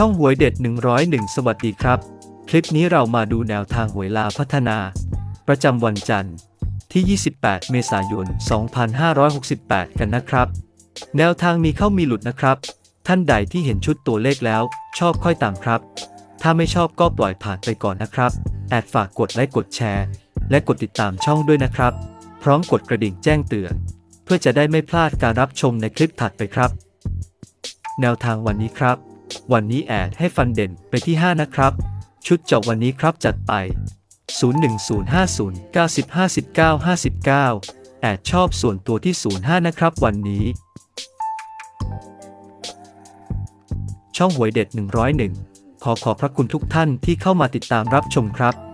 ช่องหวยเด็ด 101 สวัสดีครับ คลิปนี้เรามาดูแนวทางหวยลาพัฒนา ประจำวันจันทร์ที่ 28 เมษายน 2568 กันนะครับ แนวทางมีเข้ามีหลุดนะครับ ท่านใดที่เห็นชุดตัวเลขแล้ว ชอบค่อยตามครับ ถ้าไม่ชอบก็ปล่อยผ่านไปก่อนนะครับ แอดฝากกดไลค์กดแชร์ และกดติดตามช่องด้วยนะครับ พร้อมกดกระดิ่งแจ้งเตือน เพื่อจะได้ไม่พลาดการรับชมในคลิปถัดไปครับ แนวทางวันนี้ครับ วันนี้แอดให้ฟันเด่นไปที่ 5 นะครับ ชุดเจาะวันนี้ครับจัดไป 01050 90 59 59 แอดชอบส่วนตัวที่ 05 นะครับวันนี้ ช่องหวยเด็ด 101 ขอขอบพระคุณทุกท่านที่เข้ามาติดตามรับชมครับ